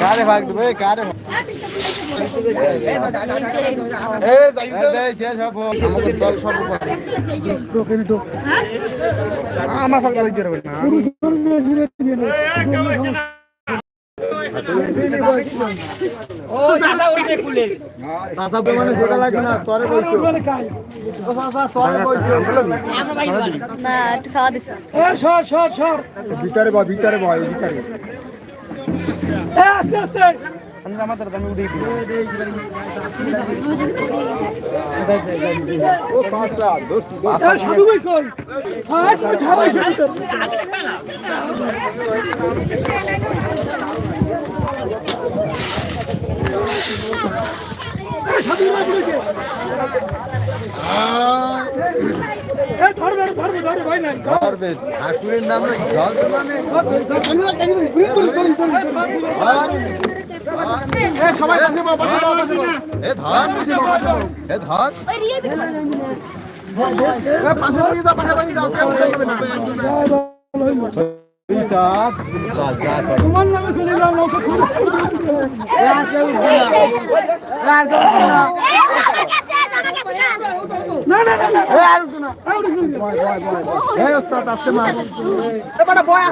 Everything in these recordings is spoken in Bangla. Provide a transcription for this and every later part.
কারে ভাগ দেবে কারে আমার ফাঁকা দিতে পারবে না। মানে দিছে। ভিতরে বয় ভিতরে বয় ভিতরে। আমি আমাদের আমি উঠে দিই ও পাঁচটা দোস্ত ধরবে ঠাকুরের নামে জল তো মানে এ সবাই। এ ধর এ ধর পাশে বসে যাও পাশে বসে যাও কেউ উঠে যাবে না এই না। না। এ আর না। বয়, বয়, বয়। এই ওস্তাদ। এ বয়, বয়।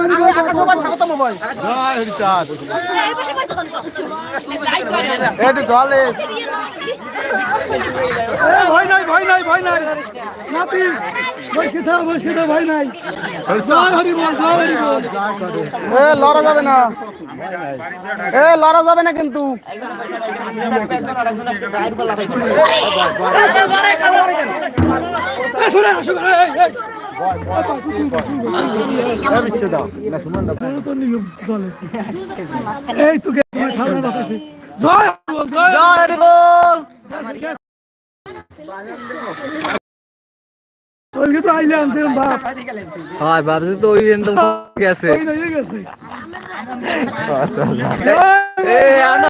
আমি স্বাগতম বয়। জয় হরিচাঁদ। জলে ভয় নাই ভয় নাই ভয় নাই নাতি বসে থাক বসে থাক ভয় নাই জয় হরি বল জয় হরি বল এ লড়া যাবে না এ লড়া যাবে না কিন্তু এই জয় জয় বল ওইকে তো আইলাম সেরকম বাপ। হয় ভাবছি তো ওই গেছে।